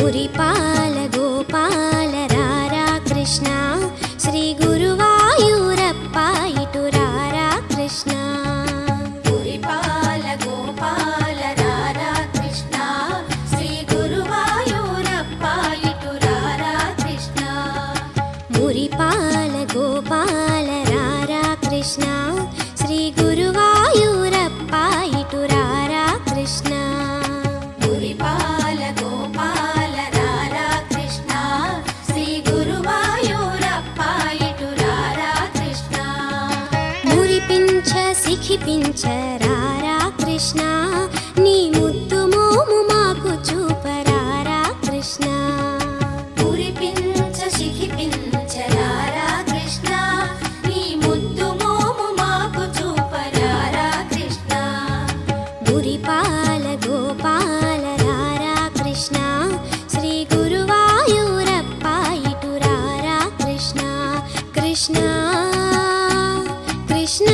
మురిపాల గోపాల రారా కృష్ణ. శ్రీ గురువాయూరప్ప ఇటు రారా కృష్ణ. పురిపాల గోపాల రారా కృష్ణ. శ్రీ గురువాయూరప్ప ఇటు రారా కృష్ణ. మురిపాల గోపాల రారా కృష్ణ. మురిపించ సిఖిపించ. రారా కృష్ణ నీ ముద్దు మోము మాకు చూపరారా కృష్ణ. పురిపించ శిఖిపించ రారా కృష్ణ నీ ముద్దు మోము మాకు చూపరారా కృష్ణ. మురిపాల గోపాల. రారా కృష్ణ శ్రీ గురువాయూరప్ప ఇటు. రారా కృష్ణ కృష్ణ కృష్ణ.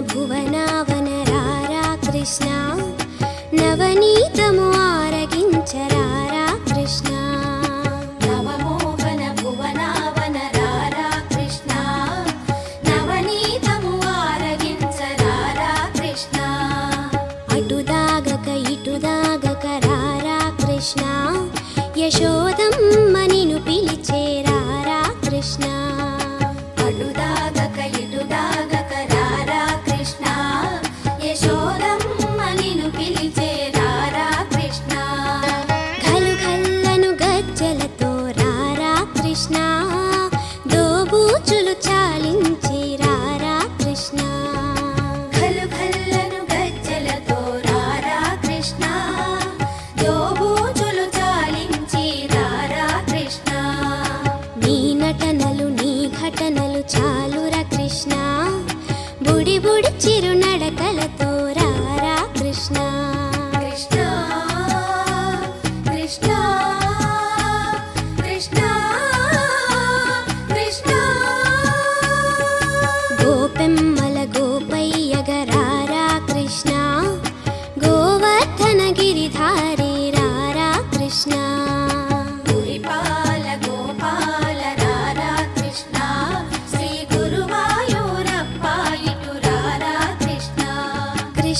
భువనావన రారా కృష్ణ? నవనీతము ఆరగించరారా కృష్ణ? నవమోహన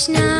శ్రీ